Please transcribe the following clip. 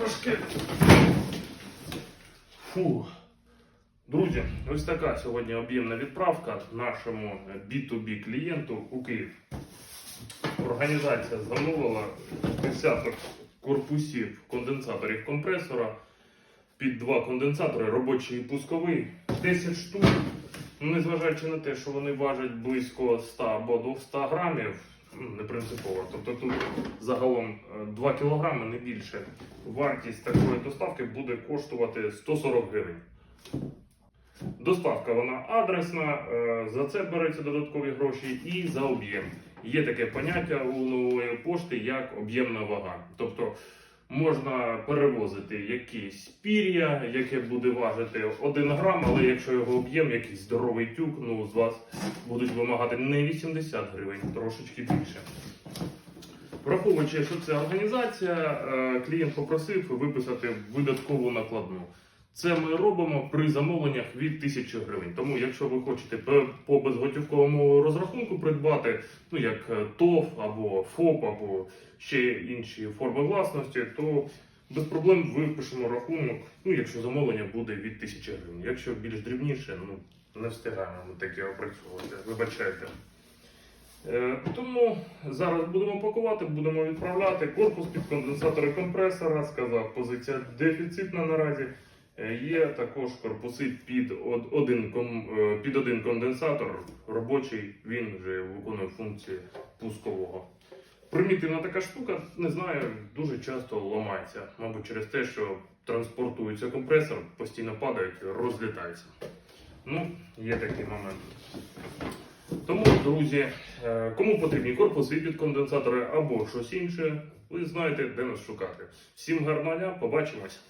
важке. Фу. Друзі, ось така сьогодні об'ємна відправка нашому B2B клієнту у Київ. Організація замовила десяток корпусів конденсаторів компресора під два конденсатори, робочий і пусковий, 10 штук. Ну, Незважаючи на те, що вони важать близько 100 або 200 грамів, не принципово. Тобто тут загалом е, 2 кг, не більше. Вартість такої доставки буде коштувати 140 гривень. Доставка вона адресна, е, за це береться додаткові гроші і за об'єм. Є таке поняття у нової пошти як об'ємна вага. Тобто можна перевозити якісь пір'я, яке буде важити 1 грам, але якщо його об'єм, якийсь здоровий тюк, ну з вас будуть вимагати не 80 гривень, трошечки більше. Враховуючи, що це організація, е, клієнт попросив виписати видаткову накладну. Це ми робимо при замовленнях від 1000 гривень. Тому, якщо ви хочете по- безготівковому розрахунку придбати, ну як е, ТОВ або ФОП, або ще інші форми власності, то без проблем випишемо рахунок, ну якщо замовлення буде від 1000 гривень. Якщо більш дрібніше, ну не встигаємо ми таке опрацьовувати. Вибачайте. Е, Тому зараз будемо пакувати, будемо відправляти. Корпус під конденсатори компресора, сказав, позиція дефіцитна наразі. Е, Є також корпуси під один, е, під один конденсатор робочий, він вже виконує функції пускового. Примітивна така штука, не знаю, дуже часто ламається. Мабуть, через те, що транспортується компресор, постійно падають, розлітається. Ну, є такий момент. Тому, друзі, е, кому потрібні корпуси під конденсатори або щось інше, ви знаєте, де нас шукати. Всім гарного дня, побачимось!